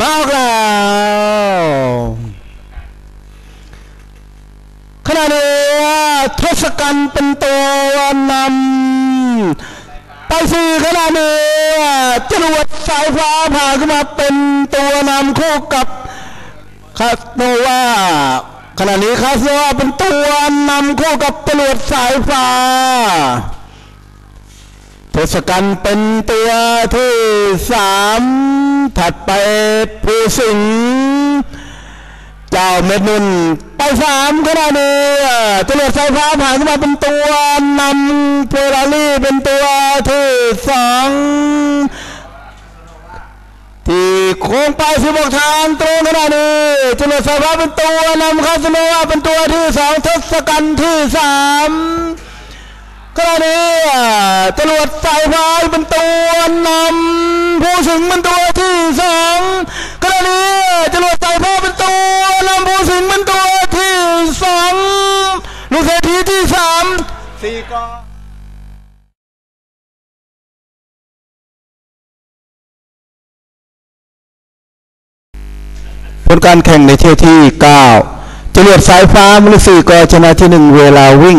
มาออกแล้วขณะนี้ทศกัณฐ์เป็นตัวนำไปสี่ขณะนี้จรวดสายฟ้าผ่าขึ้นมาเป็นตัวนำคู่กับคาสโนวาขณะนี้คาสโนวาเป็นตัวนำคู่กับจรวดสายฟ้า ทศกัณฐ์เป็นตัวที่สามถัดไปผู้สิงห์เจ้าเม็ดนุ่นไปสามขณะนี้จรวดสายฟ้าผ่านขึ้นมาเป็นตัวนำเฟอร์รารี่เป็นตัวที่สองที่โค้งไปสิบกทางตรงขณะนี้จรวดสายฟ้าเป็นตัวนำคาสโนวาเป็นตัวที่สองทศกัณฐ์ที่สามกรณีจร ผลการแข่งในเที่ยวที่ 9จรวดสายฟ้ามุลสี่กอชนะที่ 1 เวลาวิ่ง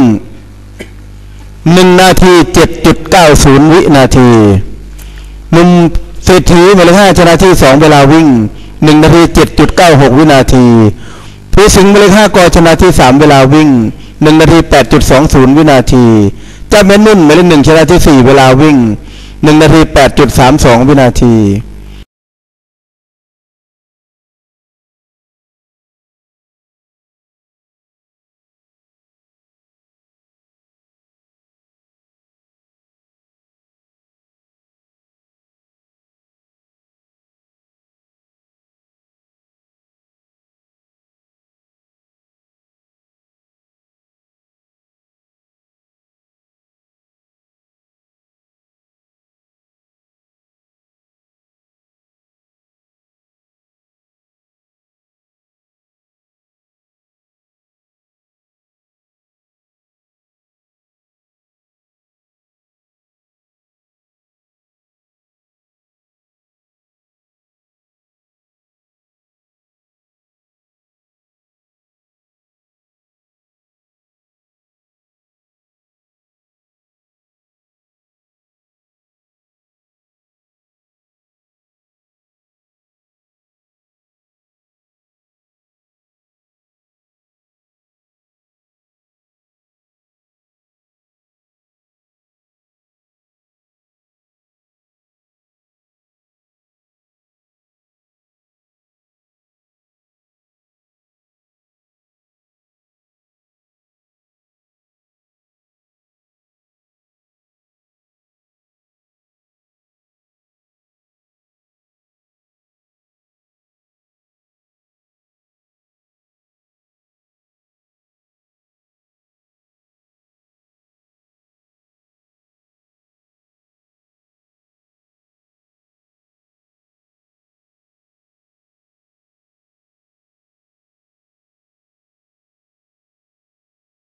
หนึ่งนาทีเจ็ดจุดเก้าศูนย์วินาทีหนุ่มเศรษฐีหมายเลขห้าชนะที่สองเวลาวิ่งหนึ่งนาทีเจ็ดจุดเก้าหกวินาทีผู้สิงห์หมายเลขห้ากอชนะที่สามเวลาวิ่งหนึ่งนาทีแปดจุดสองศูนย์วินาทีจ้าเมนนุ่นหมายเลขหนึ่งชนะที่สี่เวลาวิ่งหนึ่งนาทีแปดจุดสามสองวินาที